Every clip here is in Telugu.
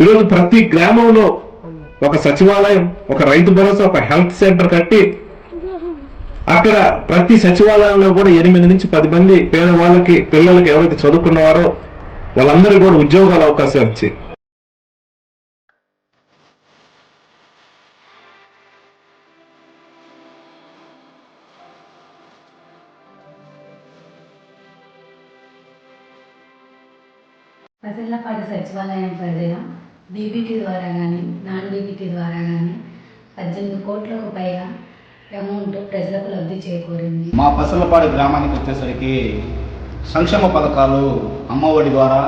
ఈరోజు ప్రతి గ్రామంలో ఒక సచివాలయం ఒక రైతు భరోసా ఒక హెల్త్ సెంటర్ కట్టి అక్కడ ప్రతి సచివాలయంలో కూడా ఎనిమిది నుంచి పది మంది పేదవాళ్ళకి పిల్లలకి ఎవరైతే చదువుకున్నవారో వాళ్ళందరికీ కూడా ఉద్యోగాల అవకాశం వచ్చి పాఠ సచివాలయం పరిధిలో డీబీటీ ద్వారా కానీ నాన్ డీబీటీ ద్వారా కానీ పద్దెనిమిది కోట్లకు పైగా అమౌంట్ ప్రజలకు లబ్ధి చేకూరింది. మా పసలపాడు గ్రామానికి వచ్చేసరికి సంక్షేమ పథకాలు అమ్మఒడి ద్వారా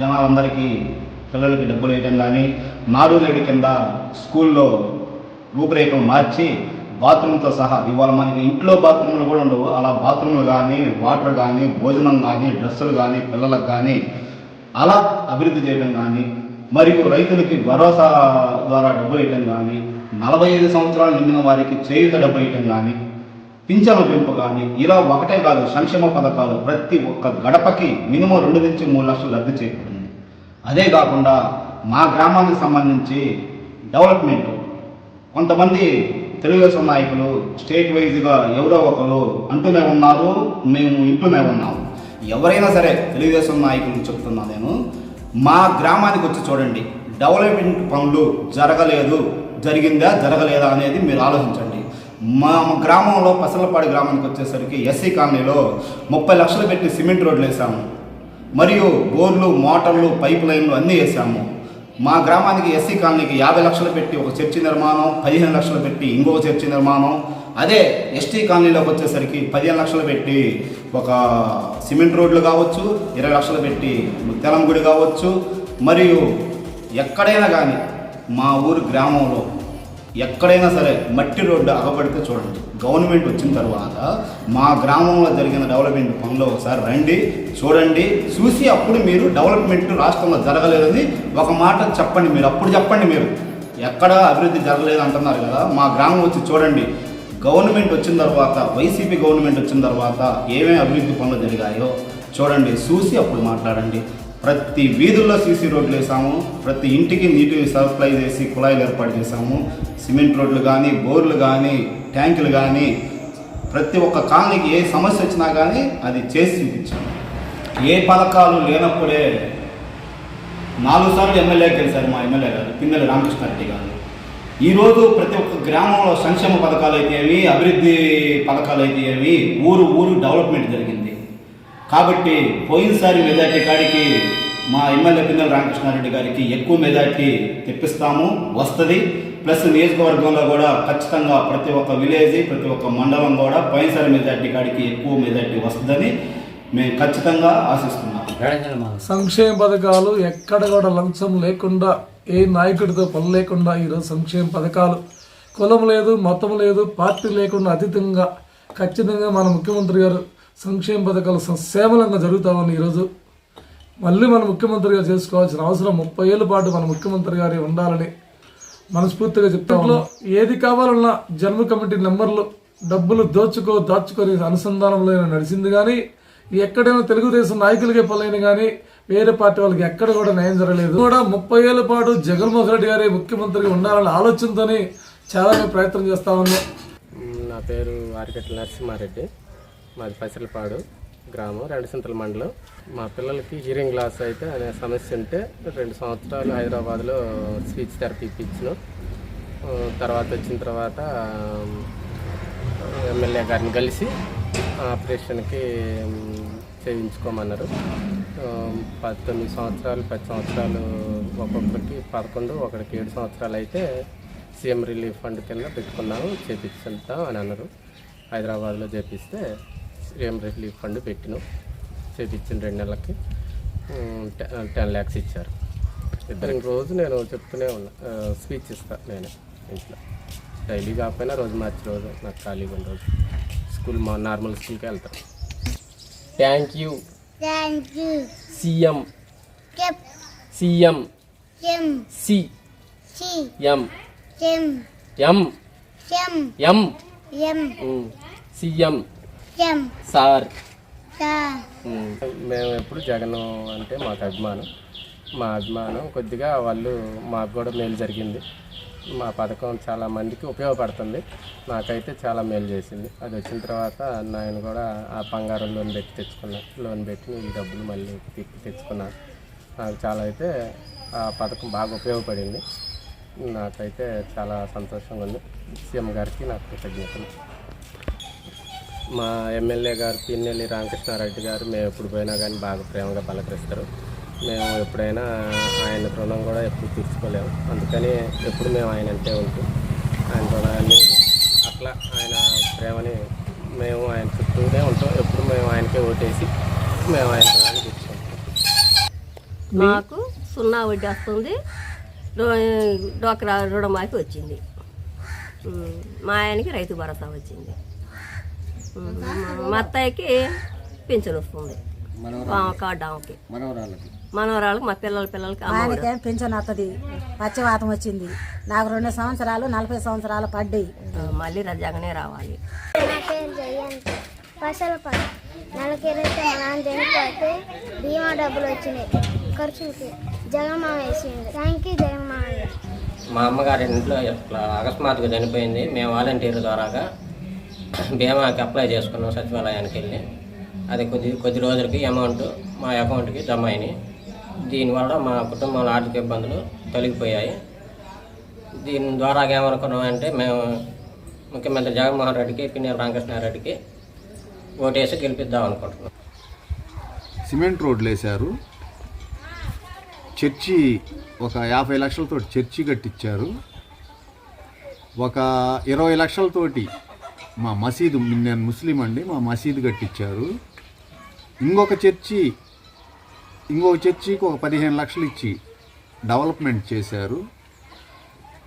జనాలందరికీ పిల్లలకి డబ్బులు వేయడం కానీ నాడు నేడు కింద స్కూల్లో రూపురేఖలు మార్చి బాత్రూమ్తో సహా ఇవాళ మనకి ఇంట్లో బాత్రూమ్లు కూడా ఉండవు. అలా బాత్రూమ్లు కానీ వాటర్ కానీ భోజనం కానీ డ్రెస్సులు కానీ పిల్లలకు కానీ అలా అభివృద్ధి చేయడం కానీ మరియు రైతులకి భరోసా ద్వారా డబ్బు ఇవ్వటం కానీ నలభై ఐదు సంవత్సరాలు నిండిన వారికి చేయుత డబ్బు ఇవ్వటం కానీ పింఛను పెంపు కానీ ఇలా ఒకటే కాదు సంక్షేమ పథకాలు ప్రతి ఒక్క గడపకి మినిమం రెండు నుంచి మూడు లక్షలు లబ్ధి చేకూరింది అదే కాకుండా మా గ్రామానికి సంబంధించి డెవలప్మెంట్. కొంతమంది తెలుగుదేశం నాయకులు స్టేట్ వైజ్గా ఎవరో ఒకరు అంటూనే ఉన్నారు మేము ఇంటూనే ఉన్నాము. ఎవరైనా సరే తెలుగుదేశం నాయకులు చెప్తున్నా నేను మా గ్రామానికి వచ్చి చూడండి. డెవలప్మెంట్ పనులు జరగలేదు. జరిగిందా జరగలేదా అనేది మీరు ఆలోచించండి. మా గ్రామంలో పసలపాడు గ్రామానికి వచ్చేసరికి ఎస్సీ కాలనీలో ముప్పై లక్షలు పెట్టి సిమెంట్ రోడ్లు వేసాము మరియు బోర్లు మోటార్లు పైప్ లైన్లు అన్నీ వేసాము మా గ్రామానికి ఎస్సీ కాలనీకి యాభై లక్షలు పెట్టి ఒక చర్చి నిర్మాణం పదిహేను లక్షలు పెట్టి ఇంకొక చర్చి నిర్మాణం అదే ఎస్టీ కాలనీలోకి వచ్చేసరికి పదిహేను లక్షలు పెట్టి ఒక సిమెంట్ రోడ్లు కావచ్చు ఇరవై లక్షలు పెట్టి తెలం గుడి కావచ్చు మరియు ఎక్కడైనా కానీ మా ఊరు గ్రామంలో ఎక్కడైనా సరే మట్టి రోడ్డు అగబడితే చూడండి. గవర్నమెంట్ వచ్చిన తర్వాత మా గ్రామంలో జరిగిన డెవలప్మెంట్ పనులు ఒకసారి రండి చూడండి చూసి అప్పుడు మీరు డెవలప్మెంట్ రాష్ట్రంలో జరగలేదని ఒక మాట చెప్పండి మీరు అప్పుడు చెప్పండి మీరు. ఎక్కడ అభివృద్ధి జరగలేదు అంటున్నారు కదా మా గ్రామం వచ్చి చూడండి. గవర్నమెంట్ వచ్చిన తర్వాత వైసీపీ గవర్నమెంట్ వచ్చిన తర్వాత ఏమేమి అభివృద్ధి పనులు జరిగాయో చూడండి చూసి అప్పుడు మాట్లాడండి. ప్రతి వీధుల్లో సీసీ రోడ్లు వేసాము ప్రతి ఇంటికి నీటి సప్లై చేసి కుళాయిలు ఏర్పాటు చేసాము. సిమెంట్ రోడ్లు కానీ బోర్లు కానీ ట్యాంకులు కానీ ప్రతి ఒక్క కాలనీకి ఏ సమస్య వచ్చినా కానీ అది చేసి చూపించాము. ఏ పథకాలు లేనప్పుడే నాలుగు సార్లు ఎమ్మెల్యే గెలిచారు మా ఎమ్మెల్యే గారు పిన్నెల రామకృష్ణారెడ్డి గారు. ఈరోజు ప్రతి ఒక్క గ్రామంలో సంక్షేమ పథకాలు అయితే ఏవి అభివృద్ధి పథకాలు అయితే ఏవి ఊరు ఊరు డెవలప్మెంట్ జరిగింది. కాబట్టి పోయినసారి మెజార్టీ కాడికి మా ఎమ్మెల్యే పిన్నెల రామకృష్ణారెడ్డి గారికి ఎక్కువ మెజార్టీ తెప్పిస్తాము వస్తుంది. ప్లస్ నియోజకవర్గంలో కూడా ఖచ్చితంగా ప్రతి ఒక్క విలేజ్ ప్రతి ఒక్క మండలం కూడా పోయినసారి మెజార్టీ కాడికి ఎక్కువ మెజార్టీ వస్తుందని మేము ఖచ్చితంగా ఆశిస్తున్నాము సంక్షేమ పథకాలు ఎక్కడ కూడా లంచం లేకుండా ఏ నాయకుడితో పని లేకుండా ఈరోజు సంక్షేమ పథకాలు కులం లేదు మతం లేదు పార్టీ లేకుండా అతీతంగా ఖచ్చితంగా మన ముఖ్యమంత్రి గారు సంక్షేమ పథకాలు సేవలంగా జరుగుతామని ఈరోజు మళ్ళీ మన గారు చేసుకోవాల్సిన అవసరం ముప్పై ఏళ్ళ పాటు మన ముఖ్యమంత్రి గారి ఉండాలని మనస్ఫూర్తిగా చెప్తాను ఏది కావాలన్నా జన్మ కమిటీ నెంబర్లు డబ్బులు దోచుకో దాచుకొని అనుసంధానంలో నడిచింది కానీ ఎక్కడైనా తెలుగుదేశం నాయకులకే పనులైన కానీ వేరే పార్టీ వాళ్ళకి ఎక్కడ కూడా న్యాయం జరగలేదు. కూడా ముప్పై ఏళ్ళ పాటు జగన్మోహన్ రెడ్డి గారి ముఖ్యమంత్రిగా ఉండాలనే ఆలోచనతోనే చాలా ప్రయత్నం చేస్తా ఉన్నాం. నా పేరు ఆరికట్ల నరసింహారెడ్డి. మాది పసిలపాడు గ్రామం రెండు సింతల మండలం. మా పిల్లలకి హీరింగ్ లాస్ అయితే అనే సమస్య ఉంటే రెండు సంవత్సరాలు హైదరాబాద్లో స్పీచ్ థెరపీ ఇప్పించాను. తర్వాత వచ్చిన తర్వాత ఎమ్మెల్యే గారిని కలిసి ఆపరేషన్కి చేయించుకోమన్నారు. పద్దెనిమిది సంవత్సరాలు పది సంవత్సరాలు ఒక్కొక్కరికి పదకొండు ఒకరికి ఏడు సంవత్సరాలు అయితే సీఎం రిలీఫ్ ఫండ్ కింద పెట్టుకున్నాము చేపించుతాం అని అన్నారు. హైదరాబాద్లో చేపిస్తే సీఎం రిలీఫ్ ఫండ్ పెట్టిన. చేపించిన రెండు నెలలకి టెన్ ల్యాక్స్ ఇచ్చారు. ఇద్దరికి రోజు నేను చెప్తూనే ఉన్నా స్పీచ్ ఇస్తా నేను ఇంట్లో. డైలీ కాకపోయినా రోజు మార్చి రోజు నాకు ఖాళీగా ఉన్న రోజు స్కూల్ మా నార్మల్ స్కూల్కి వెళ్తాను thank you Thank you. CM CM C M M M Yum, CM sir మేము ఎప్పుడు జగన్ అంటే మాకు అభిమానం. మా అభిమానం కొద్దిగా వాళ్ళు మాకు కూడా మేలు జరిగింది. మా పథకం చాలా మందికి ఉపయోగపడుతుంది. నాకైతే చాలా మేలు చేసింది. అది వచ్చిన తర్వాత నేను కూడా ఆ బంగారం లోన్ పెట్టి తెచ్చుకున్నా లోన్ పెట్టి ఈ డబ్బులు మళ్ళీ తిప్పి తెచ్చుకున్నాను నాకు చాలా అయితే ఆ పథకం బాగా ఉపయోగపడింది. నాకైతే చాలా సంతోషంగా ఉంది. సీఎం గారికి నాకు కృతజ్ఞతలు. మా ఎమ్మెల్యే గారు పిన్నెల్లి రామకృష్ణారెడ్డి గారు మేము ఎప్పుడు పోయినా కానీ బాగా ప్రేమగా పలకరిస్తారు మేము ఎప్పుడైనా ఆయన రుణం కూడా ఎప్పుడు తీర్చుకోలేము. అందుకని ఎప్పుడు మేము ఆయన అంటే ఉంటాం ఆయన రుణాన్ని అట్లా ఆయన ప్రేమని మేము ఆయన చుట్టూనే ఉంటాం. ఎప్పుడు మేము ఆయనకే ఓటేసి మేము ఆయన రుణాన్ని తీర్చుకుంటాం. మాకు సున్నా వడ్డీ వస్తుంది. డోక్రా రుణమాఫీ వచ్చింది. మా ఆయనకి రైతు భరోసా వచ్చింది. మా అత్తయ్యకి పింఛన్ వస్తుంది. కార్డు ఆమెకి మనవరాళ్ళకి మా పిల్లల పిల్లలకి. ఆయనకేం పింఛన్ వస్తుంది పచ్చివాతం వచ్చింది. నాకు రెండు సంవత్సరాలు నలభై సంవత్సరాలు పడ్డాయి. మళ్ళీ రజాగానే రావాలి. పైసలు నెలకి ఇరవై నాన్న చనిపోతే బీమా డబ్బులు వచ్చినాయి. ఖర్చులకి జగన్మామ వేసింది. థ్యాంక్ యూ జగన్మామయ్య మా అమ్మగారి ఇంట్లో ఇట్లా అకస్మాత్తుగా చనిపోయింది. మేము వాలంటీర్ ద్వారాగా బీమాకి అప్లై చేసుకున్నాం సచివాలయానికి వెళ్ళి. అది కొద్ది కొద్ది రోజులకి అమౌంట్ మా అకౌంట్కి జమ అయినాయి. దీనివల్ల మా కుటుంబంలో ఆర్థిక ఇబ్బందులు తొలగిపోయాయి. దీని ద్వారా ఏమనుకున్నాం అంటే మేము ముఖ్యమంత్రి జగన్మోహన్ రెడ్డికి పిన్నెల రామకృష్ణారెడ్డికి ఓటేసి గెలిపిద్దాం అనుకుంటున్నాం. సిమెంట్ రోడ్లు వేశారు. చర్చి ఒక యాభై లక్షలతో చర్చి కట్టించారు. ఒక ఇరవై లక్షలతోటి మా మసీదు నేను ముస్లిం అండి మా మసీదు కట్టించారు. ఇంకొక చర్చి ఇంకో చర్చికి ఒక పదిహేను లక్షలు ఇచ్చి డెవలప్మెంట్ చేశారు.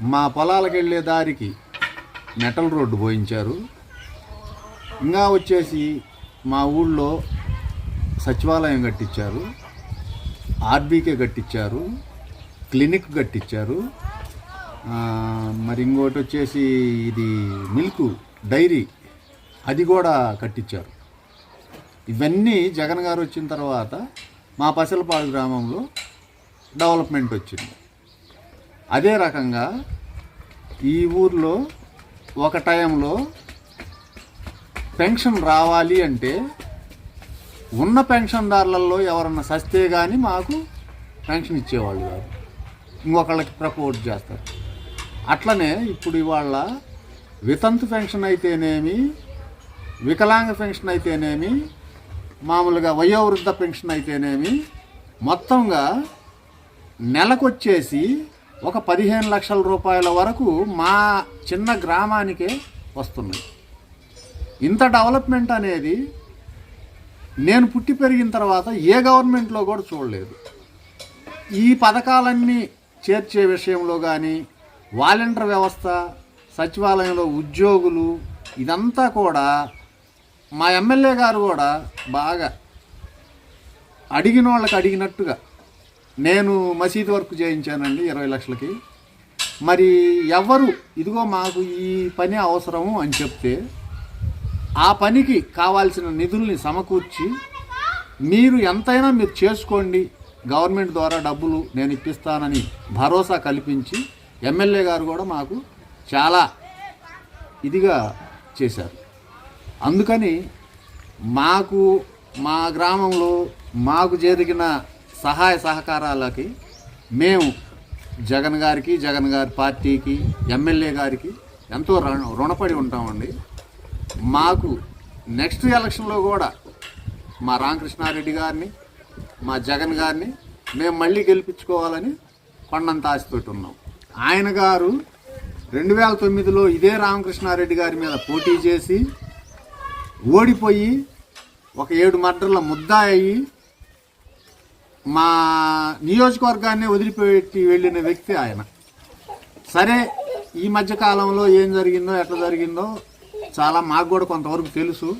మా పొలాలకు వెళ్ళే దారికి మెటల్ రోడ్డు పోయించారు. ఇంకా వచ్చేసి మా ఊళ్ళో సచివాలయం కట్టించారు. ఆర్బీకే కట్టించారు. క్లినిక్ కట్టించారు. మరి ఇంకోటి వచ్చేసి ఇది మిల్క్ డైరీ అది కూడా కట్టించారు. ఇవన్నీ జగన్ గారు వచ్చిన తర్వాత మా పసలపాడు గ్రామంలో డెవలప్మెంట్ వచ్చింది. అదే రకంగా ఈ ఊర్లో ఒక టైంలో పెన్షన్ రావాలి అంటే ఉన్న పెన్షన్దారులలో ఎవరన్నా సస్తే కానీ మాకు పెన్షన్ ఇచ్చేవాళ్ళు కాదు. ఇంకొకళ్ళకి ప్రపోజ్ చేస్తారు. అట్లనే ఇప్పుడు ఇవాళ వితంతు పెన్షన్ అయితేనేమి వికలాంగ పెన్షన్ అయితేనేమి మామూలుగా వయోవృద్ధ పెన్షన్ అయితేనేమి మొత్తంగా నెలకొచ్చేసి ఒక పదిహేను లక్షల రూపాయల వరకు మా చిన్న గ్రామానికే వస్తున్నాయి. ఇంత డెవలప్మెంట్ అనేది నేను పుట్టి పెరిగిన తర్వాత ఏ గవర్నమెంట్లో కూడా చూడలేదు. ఈ పథకాలన్నీ చేర్చే విషయంలో కానీ వాలంటీర్ వ్యవస్థ సచివాలయంలో ఉద్యోగులు ఇదంతా కూడా మా ఎమ్మెల్యే గారు కూడా బాగా అడిగిన వాళ్ళకి అడిగినట్టుగా నేను మసీదు వర్క్ చేయించానండి ఇరవై లక్షలకి. మరి ఎవరు ఇదిగో మాకు ఈ పని అవసరము అని చెప్తే ఆ పనికి కావాల్సిన నిధుల్ని సమకూర్చి మీరు ఎంతైనా మీరు చేసుకోండి గవర్నమెంట్ ద్వారా డబ్బులు నేను ఇప్పిస్తానని భరోసా కల్పించి ఎమ్మెల్యే గారు కూడా మాకు చాలా ఇదిగా చేశారు. అందుకని మాకు మా గ్రామంలో మాకు జరిగిన సహాయ సహకారాలకి మేము జగన్ గారికి జగన్ గారి పార్టీకి ఎమ్మెల్యే గారికి ఎంతో రుణ రుణపడి ఉంటామండి. మాకు నెక్స్ట్ ఎలక్షన్లో కూడా మా రామకృష్ణారెడ్డి గారిని మా జగన్ గారిని మేము మళ్ళీ గెలిపించుకోవాలని కొండంత ఆశతోటి ఉన్నాం. ఆయన గారు రెండు వేల తొమ్మిదిలో ఇదే రామకృష్ణారెడ్డి గారి మీద పోటీ చేసి ఓడిపోయి ఒక ఏడు మర్డర్ల ముద్దా అయ్యి మా నియోజకవర్గాన్ని వదిలిపెట్టి వెళ్ళిన వ్యక్తి ఆయన. సరే ఈ మధ్య కాలంలో ఏం జరిగిందో ఎట్లా జరిగిందో చాలా మాకు కూడా కొంతవరకు తెలుసు.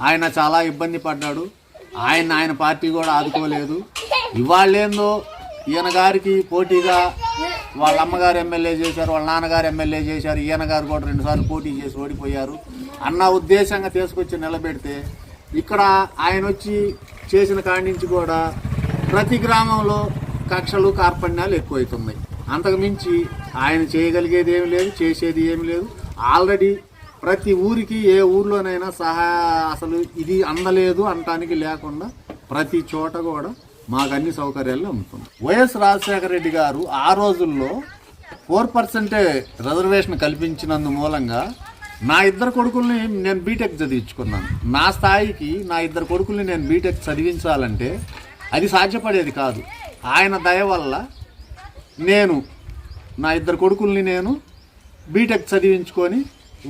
ఆయన చాలా ఇబ్బంది పడ్డాడు. ఆయన ఆయన పార్టీ కూడా ఆదుకోలేదు. ఇవాళ్ళేందో ఈయన గారికి పోటీగా వాళ్ళ అమ్మగారు ఎమ్మెల్యే చేశారు వాళ్ళ నాన్నగారు ఎమ్మెల్యే చేశారు ఈయన గారు కూడా రెండుసార్లు పోటీ చేసి ఓడిపోయారు. అన్న ఉద్దేశంగా తీసుకొచ్చి నిలబెడితే ఇక్కడ ఆయన వచ్చి చేసిన కాడి నుంచి కూడా ప్రతి గ్రామంలో కక్షలు కార్పణ్యాలు ఎక్కువవుతున్నాయి అంతకుమించి ఆయన చేయగలిగేది ఏమి లేదు చేసేది ఏమి లేదు. ఆల్రెడీ ప్రతి ఊరికి ఏ ఊర్లోనైనా సహాయ అసలు ఇది అందలేదు అనటానికి లేకుండా ప్రతి చోట కూడా మాకు అన్ని సౌకర్యాలు అమ్ముతుంది వైఎస్ రాజశేఖర రెడ్డి గారు ఆ రోజుల్లో ఫోర్ పర్సెంటే రిజర్వేషన్ కల్పించినందు మూలంగా నా ఇద్దరు కొడుకుల్ని నేను బీటెక్ చదివించుకున్నాను. నా స్థాయికి నా ఇద్దరు కొడుకుల్ని నేను బీటెక్ చదివించాలంటే అది సాధ్యపడేది కాదు. ఆయన దయ వల్ల నేను నా ఇద్దరు కొడుకుల్ని నేను బీటెక్ చదివించుకొని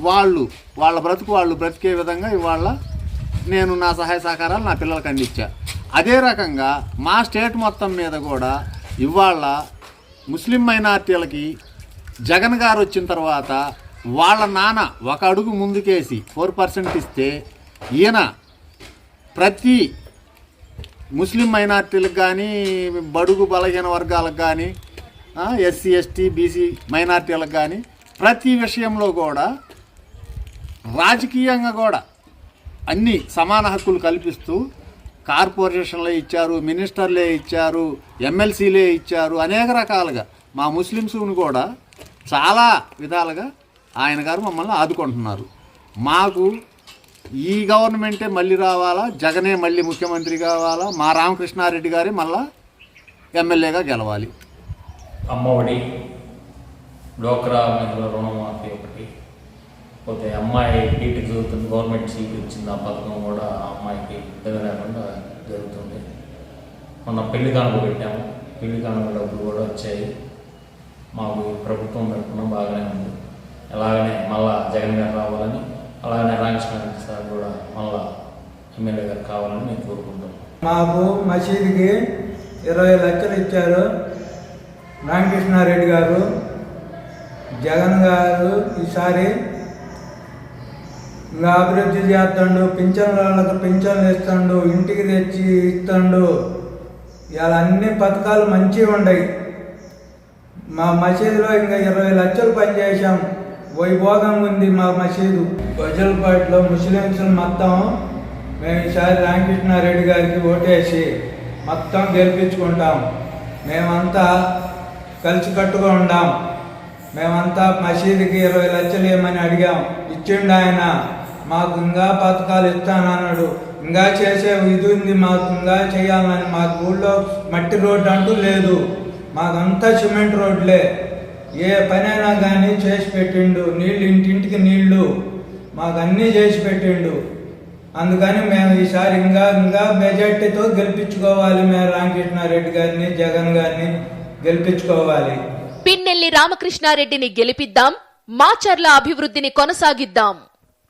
వాళ్ళు వాళ్ళ బ్రతుకు వాళ్ళు బ్రతికే విధంగా ఇవాళ నేను నా సహాయ సహకారాలు నా పిల్లలకు అందించా. అదే రకంగా మా స్టేట్ మొత్తం మీద కూడా ఇవాళ ముస్లిం మైనార్టీలకి జగన్ గారు వచ్చిన తర్వాత వాళ్ళ నాన్న ఒక అడుగు ముందుకేసి ఫోర్ పర్సెంట్ ఇస్తే ఈయన ప్రతి ముస్లిం మైనార్టీలకు కానీ బడుగు బలహీన వర్గాలకు కానీ ఎస్సీ ఎస్టీ బీసీ మైనార్టీలకు కానీ ప్రతి విషయంలో కూడా రాజకీయంగా కూడా అన్ని సమాన హక్కులు కల్పిస్తూ కార్పొరేషన్లే ఇచ్చారు మినిస్టర్లే ఇచ్చారు ఎమ్మెల్సీలే ఇచ్చారు అనేక రకాలుగా. మా ముస్లిమ్స్ను కూడా చాలా విధాలుగా ఆయన గారు మమ్మల్ని ఆదుకుంటున్నారు. మాకు ఈ గవర్నమెంటే మళ్ళీ రావాలా జగనే మళ్ళీ ముఖ్యమంత్రి కావాలా మా రామకృష్ణారెడ్డి గారే మళ్ళా ఎమ్మెల్యేగా గెలవాలి. అమ్మఒడి డోక్రా రుణమాఫీ ఒకటి పోతే అమ్మాయి బీటెక్ చదువుతుంది గవర్నమెంట్ సీట్ ఇచ్చింది ఆ పథకం కూడా ఆ అమ్మాయికి ఇబ్బంది లేకుండా జరుగుతుంది. మొన్న పెళ్ళి కానుక పెట్టాము. పెళ్ళి కానుక డబ్బులు కూడా వచ్చాయి. మాకు ప్రభుత్వం తరఫున బాగానే ఉంది. అలాగనే మళ్ళా జగన్ గారు రావాలని అలాగనే రామకృష్ణ సార్ కూడా మళ్ళా ఎమ్మెల్యే గారు కావాలని నేను కోరుకుంటాను మాకు మసీదుకి ఇరవై లక్షలు ఇచ్చారు రామకృష్ణారెడ్డి గారు. జగన్ గారు ఈసారి అభివృద్ధి చేస్తాడు పింఛన్ వాళ్ళకి పింఛన్లు ఇస్తాడు ఇంటికి తెచ్చి ఇస్తాడు. ఇలా అన్ని పథకాలు మంచిగా ఉన్నాయి మా మసీదులో ఇంకా ఇరవై లక్షలు పనిచేసాం వైభోగం ఉంది మా మసీదు. గజల్పాట్లో ముస్లింస్ మొత్తం మేము ఈసారి రామకృష్ణారెడ్డి గారికి ఓటేసి మొత్తం గెలిపించుకుంటాం. మేమంతా కలిసికట్టుగా ఉండాం. మేమంతా మసీదుకి ఇరవై లక్షలు ఏమని అడిగాం. ఇచ్చిండు ఆయన. మాకు ఇంకా పథకాలు ఇస్తానన్నాడు ఇంకా చేసే ఇది ఉంది మాకు ఇంకా చేయాలని. మా ఊళ్ళో మట్టి రోడ్డు అంటూ లేదు. మాకంతా సిమెంట్ రోడ్లే. ఏ పనైనా కానీ చేసి పెట్టిండు. నీళ్ళు ఇంటింటికి నీళ్ళు మాకు అన్నీ చేసి పెట్టిండు. అందుకని మేము ఈసారి ఇంకా ఇంకా మెజార్టీతో గెలిపించుకోవాలి. మేము రామకృష్ణారెడ్డి గారిని జగన్ గారిని గెలిపించుకోవాలి. పిన్నెల్లి రామకృష్ణారెడ్డిని గెలిపిద్దాం. మాచర్ల అభివృద్ధిని కొనసాగిద్దాం.